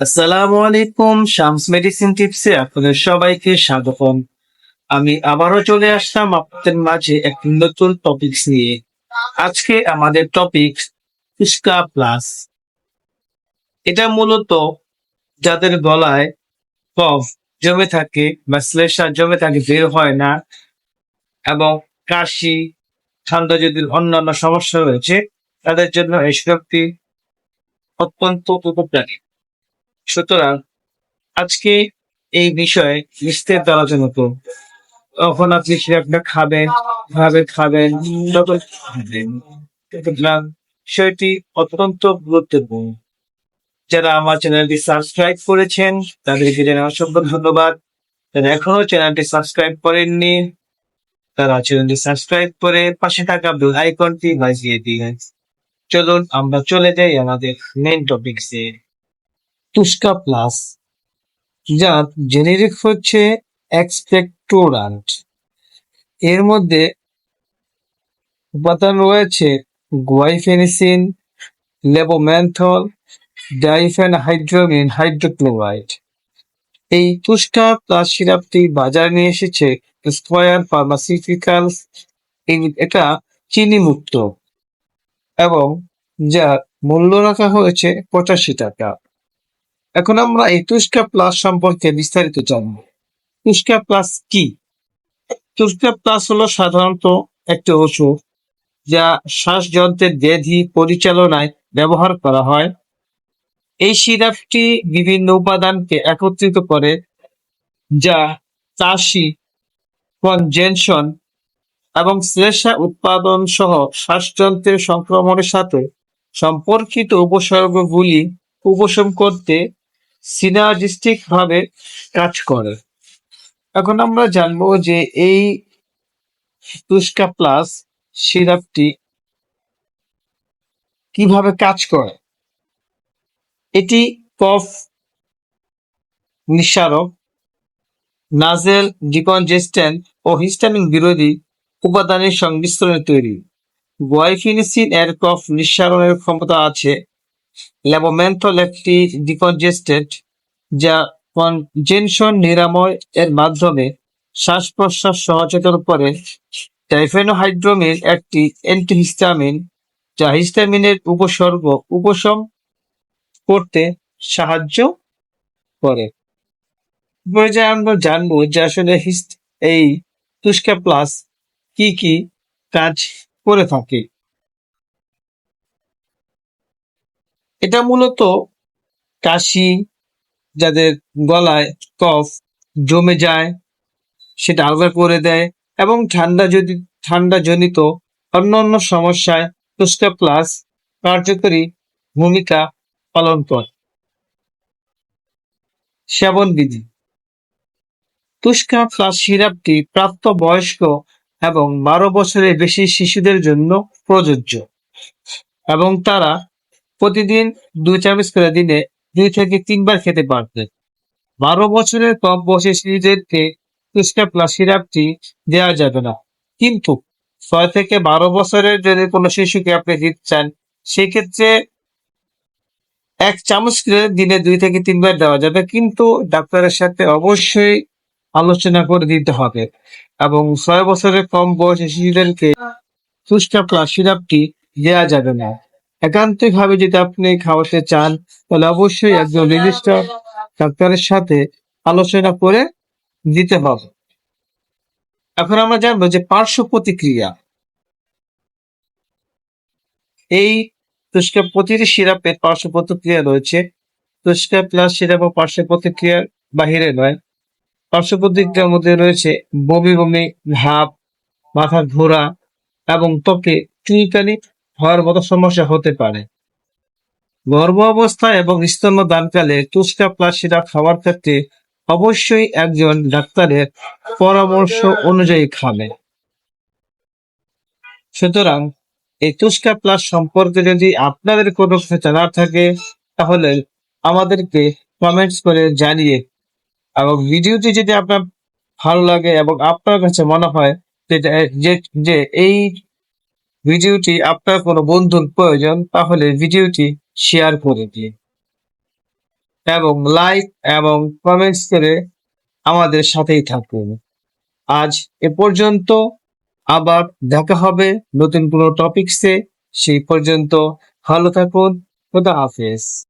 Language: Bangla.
আসসালামু আলাইকুম শামস মেডিসিন টিপসে আপনাদের সবাইকে স্বাগতম। আমি আবারও চলে আসলাম আপনাদের মাঝে একটি নতুন টপিকস নিয়ে। আজকে আমাদের টপিক ফুসকা প্লাস এটা মূলত যাদের গলায় কফ জমে থাকে বা শ্লেষা জমে থাকে, বের হয় না, এবং কাশি, ঠান্ডা যদি অন্যান্য সমস্যা রয়েছে, তাদের জন্য এই সিরাপটি অত্যন্ত উপকারী। সুতরাং আজকে এই বিষয়ে বিস্তারিত আলোচনা করব। তখন আপনি সিরাপটা খাবেন, ভাবে খাবেন তখন বিষয়টি অত্যন্ত গুরুত্বপূর্ণ। যারা আমার চ্যানেলটি সাবস্ক্রাইব করেছেন, তাদেরকে জানাই অসংখ্য ধন্যবাদ। যারা এখনও চ্যানেলটি সাবস্ক্রাইব করেননি, তারা চ্যানেলটি সাবস্ক্রাইব করে পাশে থাকা বেল আইকনটি বাজিয়ে দিয়ে চলুন আমরা চলে যাই আমাদের মেন টপিকসে তুস্কা প্লাস যার জেনেরিক হচ্ছে এক্সপেক্টোরান্ট। এর মধ্যে উপাদান রয়েছে গুয়াইফেনিসিন, লেবোম্যান্থল ডাইফেন হাইড্রোমিন হাইড্রোক্লোরাইড। এই তুষ্কা প্লাস সিরাপটি বাজারে নিয়ে এসেছে স্কোয়ার ফার্মাসিউটিক্যালস এটা চিনি মুক্ত এবং যার মূল্য রাখা হয়েছে পঁচাশি টাকা। এখন আমরা এই তুস্কা প্লাস সম্পর্কে বিস্তারিত জানব। তুস্কা প্লাস কি? তুস্কা প্লাস হলো সাধারণত একটি ওষুধ যা শ্বাসযন্ত্রের ব্যাধি পরিচালনায় ব্যবহার করা হয়। এই সিরাপটি বিভিন্ন উপাদানকে একত্রিত করে, যা চাষি, কনজেনশন এবং শ্লেষা উৎপাদন সহ শ্বাসযন্ত্রের সংক্রমণের সাথে সম্পর্কিত উপসর্গগুলি উপশম করতে সিনার্জিস্টিক ভাবে কাজ করে। এখন আমরা জানব যে এই তুস্কা প্লাস সিরাপটি কীভাবে কাজ করে। এটি কফ নিঃসারক, নাজেল ডিকনজেস্ট্যান্ট ও হিস্টামিন বিরোধী উপাদানের সংমিশ্রণে তৈরি। গুয়াইফিনিসিন এর কফ নিঃসারণের ক্ষমতা আছে ল্যাবোমেন্থল একটি ডিকনজেস্টেড যা কনজেনশন নিরাময় এর মাধ্যমে শ্বাস প্রশ্বাস সহজতর করে। ডাইফেনোহাইড্রোমিন একটি অ্যান্টিহিস্টামিন যা হিস্টামিনের উপসর্গ, উপশম করতে সাহায্য করে। যে আমরা জানব যে আসলে হিস্ট- এই তুস্কা প্লাস কি কি কাজ করে থাকে। এটা মূলত কাশি, যাদের গলায় কফ জমে যায়, সেটা আলগা করে দেয় এবং ঠান্ডা যদি, ঠান্ডা জনিত অন্যান্য সমস্যায় তুস্কা প্লাস কার্যকরী ভূমিকা পালন করে। সেবন বিধি। তুস্কা প্লাস সিরাপটি প্রাপ্ত বয়স্ক এবং বারো বছরের বেশি শিশুদের জন্য প্রযোজ্য এবং তারা প্রতিদিন দুই চামচ করে দিনে দুই থেকে তিনবার খেতে পারবে। বারো বছরের কম বয়সী শিশুদেরকে তুস্কা প্লাস সিরাপটি দেওয়া যাবে না। কিন্তু ছয় থেকে বারো বছরের যদি কোনো শিশুকে আপনি দিতে চান, সেক্ষেত্রে এক চামচ করে দিনে দুই থেকে তিনবার দেওয়া যাবে। কিন্তু ডাক্তারের সাথে অবশ্যই আলোচনা করে দিতে হবে এবং ছয় বছরের কম বয়সী শিশুদেরকে তুস্কা প্লাস সিরাপটি দেওয়া যাবে না। একান্তিক ভাবে যদি আপনি খাওয়াতে চান, তাহলে অবশ্যই একজন নির্দিষ্ট ডাক্তারের সাথে আলোচনা করে দিতে হবে। এখন আমরা জানব যে পার্শ্ব প্রতিক্রিয়া। এই তুষ্কা প্রতিটি সিরাপের পার্শ্ব প্রতিক্রিয়া রয়েছে। তুষ্কা প্লাস সিরাপ ও পার্শ্ব প্রতিক্রিয়ার বাহিরে নয়। পার্শ্ব প্রতিক্রিয়ার মধ্যে রয়েছে বমি বমি, ভাব, মাথা ঘোরা এবং ত্বকে চুলকানি হওয়ার মতো সমস্যা হতে পারে। গর্ভ অবস্থায় এবং স্তন্য দানকালে তুস্কা প্লাস সিরাপ খাওয়ার ক্ষেত্রে অবশ্যই একজন ডাক্তারের পরামর্শ অনুযায়ী খাবে। সুতরাং এই তুস্কা প্লাস সম্পর্কে যদি আপনাদের কোনো জানার থাকে, তাহলে আমাদেরকে কমেন্টস করে জানিয়ে এবং ভিডিওটি যদি আপনার ভালো লাগে এবং আপনার কাছে মনে হয় যে এই ভিডিওটি আপনার কোনো বন্ধুর প্রয়োজন, তাহলে ভিডিওটি শেয়ার করে দিন। এবং লাইক এবং কমেন্টস করে আমাদের সাথেই থাকুন। আজ এ পর্যন্ত। আবার দেখা হবে নতুন কোনো টপিকসে সেই পর্যন্ত ভালো থাকুন। খোদা হাফেজ।